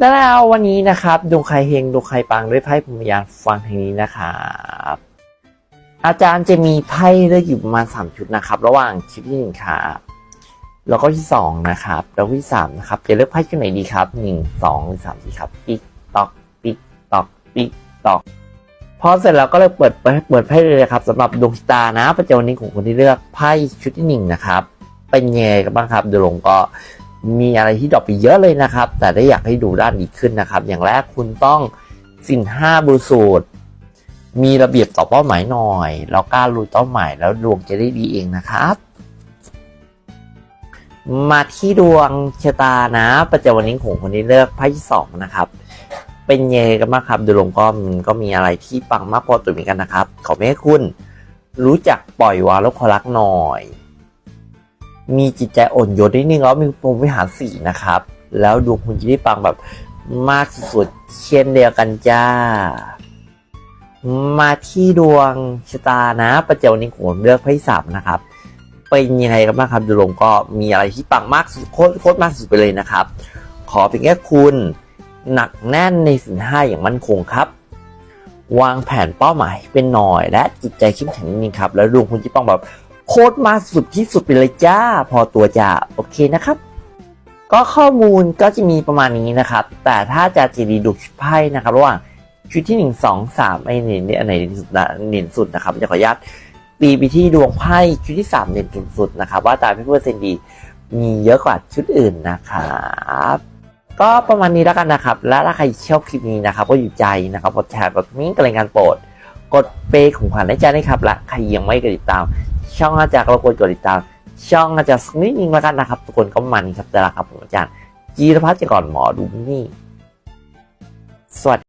แล้ววันนี้นะครับดวงใครเฮงดวงใครปังด้วยไพ่พรหมยานฟังทางนี้นะครับอาจารย์จะมีไพ่เลือกอยู่ประมาณสามชุดนะครับ ระหว่างชุดที่หนึ่งครับแล้วก็ที่สองนะครับแล้วที่สามนะครับ จะเลือกไพ่ชุดไหนดีครับหนึ่งสองหรือสามดีครับปิ๊กตอกปิ๊กตอกปิ๊กตอกพอเสร็จแล้วก็เลยเปิดเปิดเปิดไพ่เลยนะครับสำหรับดวงชะตานะประจำวันนี้ของคนที่เลือกไพ่ชุดที่หนึ่งนะครับ เป็นยังไงกันบ้างครับดี๋ยวลงก็ มีอะไรที่ดรอปไปเยอะเลยนะครับ แต่ได้อยากให้ดูด้านดีขึ้นนะครับ อย่างแรกคุณต้องสินห้าบริสุทธิ์มีระเบียบต่อเป้าหมายหน่อยแล้วกล้าลุยเป้าหมายแล้วดวงจะได้ดีเองนะครับ มาที่ดวงชะตานะ ประจำวันนี้ของคนที่เลือกไพ่ที่สองนะครับ เป็นเยกันบ้างครับดูลงก็มันก็มีอะไรที่ปังมากพอตัวเหมือนกันนะครับ ขอให้คุณรู้จักปล่อยวางแล้วขอรักหน่อย มีจิตใจอ่อนโยนนิดนึงแล้วมีพรมวิหารสีนะครับ แล้วดวงคุณจะได้ปังแบบมากสุดๆเช่นเดียวกันจ้า มาที่ดวงชะตานะ ประจวันนี้ผมเลือกไพ่สามนะครับ เป็นยังไงกันบ้างครับดูลงก็มีอะไรที่ปังมากสุดโคตรมากสุดไปเลยนะครับ ขอเพียงแค่คุณหนักแน่นในสินห้าอย่างมั่นคงครับ วางแผนเป้าหมายเป็นหน่อยและจิตใจเข้มแข็งนิดนึงครับ แล้วดวงคุณจะต้องแบบ โคตรมาสุดที่สุดไปเลยจ้า พอตัวจะโอเคนะครับ ก็ข้อมูลก็จะมีประมาณนี้นะครับ แต่ถ้าจะจีดีดูชุดไพ่นะครับระหว่างชุดที่หนึ่งสองสามไอ้เนี่ยเนี่ยอันไหนเด่นสุดนะเด่นสุดนะครับจะขออนุญาตตีไปที่ดวงไพ่ชุดที่สามเด่นสุดนะครับ ว่าตามพี่เปอร์เซ็นต์ดีมีเยอะกว่าชุดอื่นนะครับก็ประมาณนี้แล้วกันนะครับ และถ้าใครชอบคลิปนี้นะครับ ก็อยู่ใจนะครับกดแชร์กดมิ้งกดรายงานโปรด กดเปย์ของขวัญให้ใจนะครับ และใครยังไม่กดติดตาม ช่องอาจารย์รบกวนกดติดตาม ช่องอาจารย์สักนิดนึงแล้วกันนะครับ ทุกคนก็มันครับแต่ละครับผมอาจารย์จีรพัฒน์จะก่อนหมอดูนี่